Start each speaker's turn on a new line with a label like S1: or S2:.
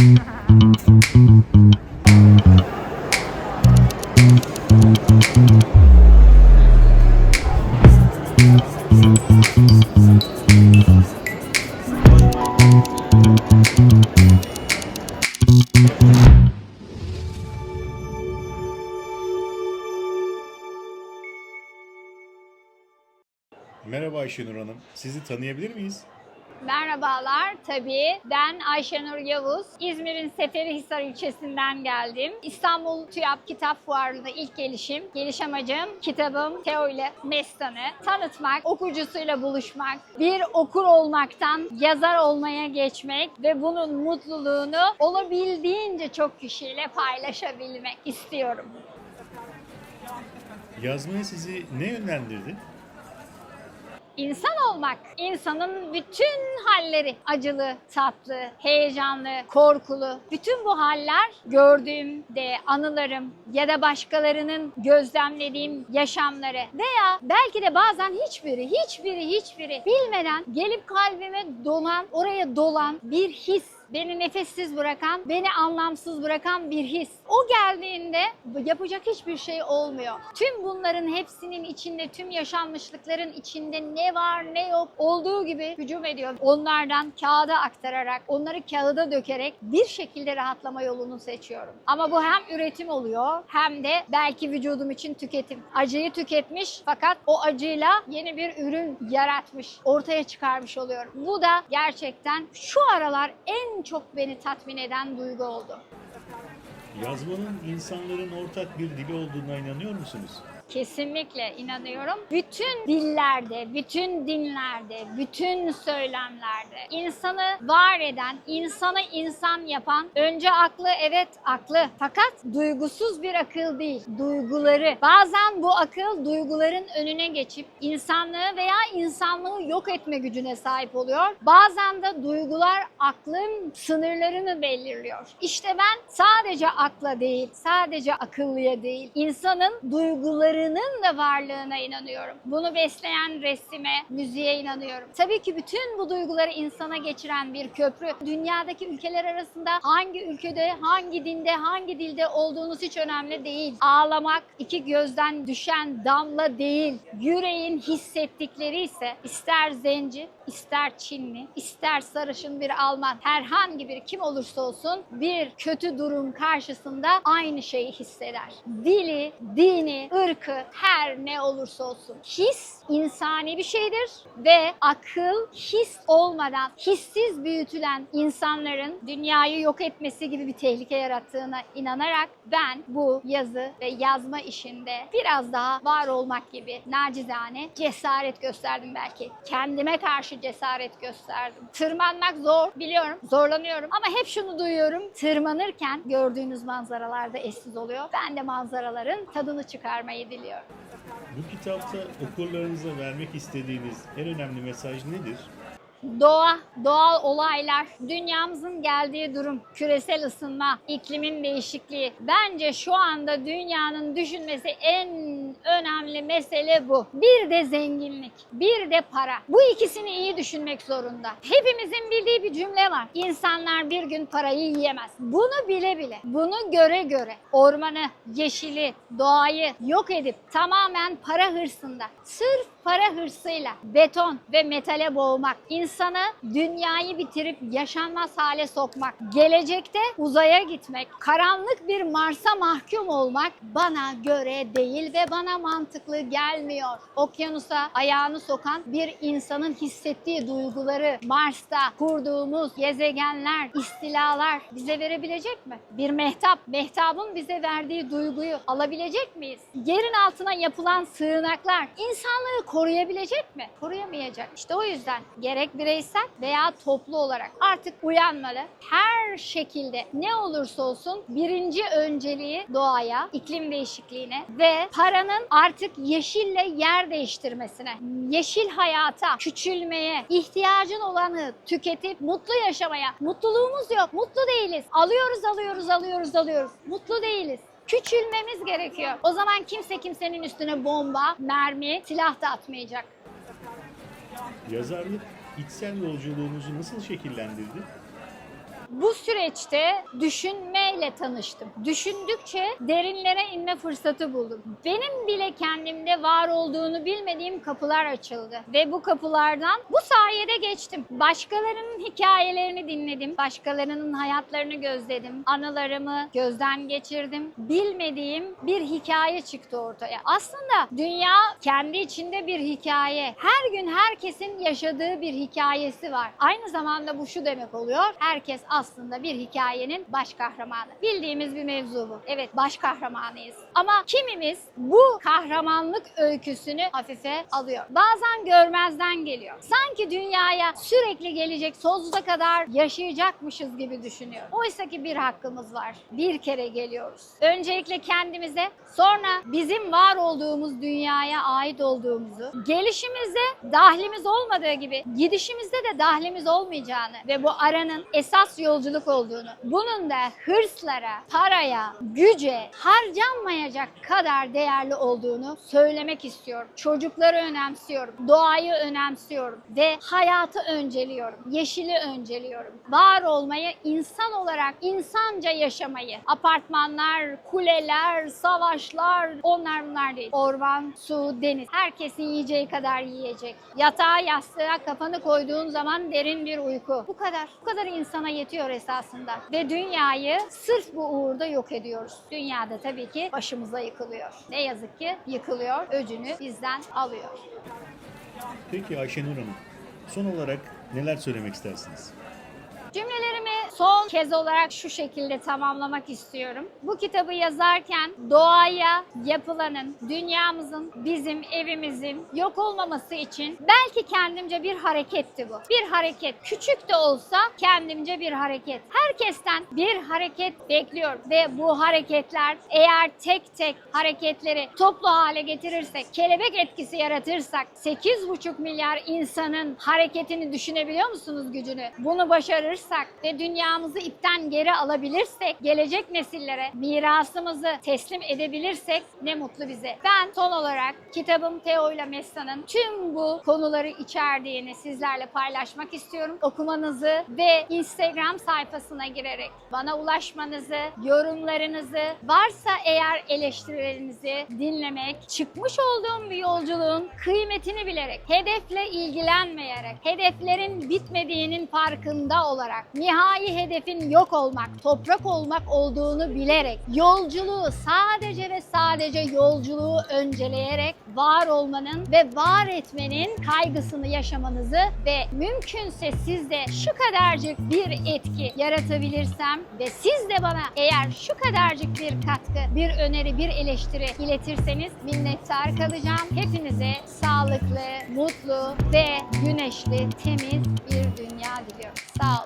S1: Merhaba Ayşenur Hanım. Sizi tanıyabilir miyiz?
S2: Merhabalar, tabii. Ben Ayşenur Yavuz. İzmir'in Seferihisar ilçesinden geldim. İstanbul TÜYAP Kitap Fuarı'nda ilk gelişim. Geliş amacım kitabım Teo ile Mestan'ı tanıtmak, okuyucusuyla buluşmak, bir okur olmaktan yazar olmaya geçmek ve bunun mutluluğunu olabildiğince çok kişiyle paylaşabilmek istiyorum.
S1: Yazmaya sizi ne yönlendirdi?
S2: İnsan olmak, insanın bütün halleri, acılı, tatlı, heyecanlı, korkulu, bütün bu haller gördüğümde anılarım ya da başkalarının gözlemlediğim yaşamları veya belki de bazen hiçbiri, hiçbiri, hiçbiri bilmeden gelip kalbime dolan, oraya dolan bir his beni nefessiz bırakan, beni anlamsız bırakan bir his. O geldiğinde yapacak hiçbir şey olmuyor. Tüm bunların hepsinin içinde, tüm yaşanmışlıkların içinde ne var ne yok olduğu gibi hücum ediyor. Onlardan kağıda aktararak, onları kağıda dökerek bir şekilde rahatlama yolunu seçiyorum. Ama bu hem üretim oluyor hem de belki vücudum için tüketim. Acıyı tüketmiş fakat o acıyla yeni bir ürün yaratmış, ortaya çıkarmış oluyorum. Bu da gerçekten şu aralar en çok beni tatmin eden duygu oldu.
S1: Yazmanın insanların ortak bir dili olduğuna inanıyor musunuz?
S2: Kesinlikle inanıyorum. Bütün dillerde, bütün dinlerde, bütün söylemlerde insanı var eden, insanı insan yapan önce aklı evet aklı fakat duygusuz bir akıl değil, duyguları. Bazen bu akıl duyguların önüne geçip insanlığı veya insanlığı yok etme gücüne sahip oluyor. Bazen de duygular aklın sınırlarını belirliyor. İşte ben sadece akla değil, sadece akıllıya değil, insanın duygularının da varlığına inanıyorum. Bunu besleyen resime, müziğe inanıyorum. Tabii ki bütün bu duyguları insana geçiren bir köprü. Dünyadaki ülkeler arasında hangi ülkede, hangi dinde, hangi dilde olduğunuz hiç önemli değil. Ağlamak iki gözden düşen damla değil. Yüreğin hissettikleri ise ister zenci, ister Çinli, ister sarışın bir Alman, herhangi bir kim olursa olsun bir kötü durum karşısında aynı şeyi hisseder. Dili, dini, ırkı her ne olursa olsun. His insani bir şeydir ve akıl his olmadan hissiz büyütülen insanların dünyayı yok etmesi gibi bir tehlike yarattığına inanarak ben bu yazı ve yazma işinde biraz daha var olmak gibi nacizane cesaret gösterdim belki. Kendime karşı cesaret gösterdim. Tırmanmak zor biliyorum, zorlanıyorum ama hep şunu duyuyorum. Tırmanırken gördüğünüz manzaralarda eşsiz oluyor. Ben de manzaraların tadını çıkarmayı diliyorum.
S1: Bu kitapta okurlarınıza vermek istediğiniz en önemli mesaj nedir?
S2: Doğa, doğal olaylar, dünyamızın geldiği durum, küresel ısınma, iklimin değişikliği. Bence şu anda dünyanın düşünmesi en önemli mesele bu. Bir de zenginlik, bir de para. Bu ikisini iyi düşünmek zorunda. Hepimizin bildiği bir cümle var. İnsanlar bir gün parayı yiyemez. Bunu bile bile, bunu göre göre ormanı, yeşili, doğayı yok edip tamamen para hırsında, sırf para hırsıyla beton ve metale boğmak, insanı dünyayı bitirip yaşanmaz hale sokmak, gelecekte uzaya gitmek, karanlık bir Mars'a mahkum olmak bana göre değil ve bana mantıklı gelmiyor. Okyanusa ayağını sokan bir insanın hissettiği duyguları Mars'ta kurduğumuz gezegenler, istilalar bize verebilecek mi? Bir mehtap, mehtabın bize verdiği duyguyu alabilecek miyiz? Yerin altına yapılan sığınaklar insanlığı koruyabilecek mi? Koruyamayacak. İşte o yüzden gerek bireysel veya toplu olarak artık uyanmalı. Her şekilde ne olursa olsun birinci önceliği doğaya, iklim değişikliğine ve paranın artık yeşille yer değiştirmesine, yeşil hayata, küçülmeye, ihtiyacın olanı tüketip mutlu yaşamaya. Mutluluğumuz yok, mutlu değiliz. Alıyoruz, alıyoruz, alıyoruz, alıyoruz. Mutlu değiliz küçülmemiz gerekiyor. O zaman kimse kimsenin üstüne bomba, mermi, silah da atmayacak.
S1: Yazarlık içsel yolculuğunuzu nasıl şekillendirdi?
S2: Bu süreçte düşünmeyle tanıştım. Düşündükçe derinlere inme fırsatı buldum. Benim bile kendimde var olduğunu bilmediğim kapılar açıldı. Ve bu kapılardan bu sayede geçtim. Başkalarının hikayelerini dinledim. Başkalarının hayatlarını gözledim. Anılarımı gözden geçirdim. Bilmediğim bir hikaye çıktı ortaya. Aslında dünya kendi içinde bir hikaye. Her gün herkesin yaşadığı bir hikayesi var. Aynı zamanda bu şu demek oluyor. Herkes aslında bir hikayenin baş kahramanı. Bildiğimiz bir mevzu bu. Evet baş kahramanıyız. Ama kimimiz bu kahramanlık öyküsünü hafife alıyor. Bazen görmezden geliyor. Sanki dünyaya sürekli gelecek sonsuza kadar yaşayacakmışız gibi düşünüyor. Oysa ki bir hakkımız var. Bir kere geliyoruz. Öncelikle kendimize sonra bizim var olduğumuz dünyaya ait olduğumuzu, gelişimizde dahlimiz olmadığı gibi gidişimizde de dahlimiz olmayacağını ve bu aranın esas yolculuk olduğunu, bunun da hırslara, paraya, güce harcanmayacak kadar değerli olduğunu söylemek istiyorum. Çocukları önemsiyorum, doğayı önemsiyorum ve hayatı önceliyorum, yeşili önceliyorum. Var olmayı, insan olarak insanca yaşamayı, apartmanlar, kuleler, savaşlar, onlar bunlar değil. Orman, su, deniz, herkesin yiyeceği kadar yiyecek. Yatağa, yastığa kafanı koyduğun zaman derin bir uyku. Bu kadar. Bu kadar insana yetiyor esasında. Ve dünyayı sırf bu uğurda yok ediyoruz. Dünyada tabii ki başımıza yıkılıyor. Ne yazık ki yıkılıyor, öcünü bizden alıyor.
S1: Peki Ayşenur Hanım, son olarak neler söylemek istersiniz?
S2: Cümlelerimi son kez olarak şu şekilde tamamlamak istiyorum. Bu kitabı yazarken doğaya yapılanın, dünyamızın, bizim evimizin yok olmaması için belki kendimce bir hareketti bu. Bir hareket. Küçük de olsa kendimce bir hareket. Herkesten bir hareket bekliyorum ve bu hareketler eğer tek tek hareketleri toplu hale getirirsek, kelebek etkisi yaratırsak 8,5 milyar insanın hareketini düşünebiliyor musunuz gücünü? Bunu başarırsak ve dünyamızı ipten geri alabilirsek, gelecek nesillere mirasımızı teslim edebilirsek ne mutlu bize. Ben son olarak kitabım Teo ile Messa'nın tüm bu konuları içerdiğini sizlerle paylaşmak istiyorum. Okumanızı ve Instagram sayfasına girerek bana ulaşmanızı, yorumlarınızı, varsa eğer eleştirilerinizi dinlemek, çıkmış olduğum bir yolculuğun kıymetini bilerek, hedefle ilgilenmeyerek, hedeflerin bitmediğinin farkında olarak, nihai hedefin yok olmak, toprak olmak olduğunu bilerek, yolculuğu sadece ve sadece yolculuğu önceleyerek var olmanın ve var etmenin kaygısını yaşamanızı ve mümkünse sizde şu kadarcık bir etki yaratabilirsem ve siz de bana eğer şu kadarcık bir katkı, bir öneri, bir eleştiri iletirseniz minnettar kalacağım. Hepinize sağlıklı, mutlu ve güneşli, temiz bir dünya diliyorum. 到.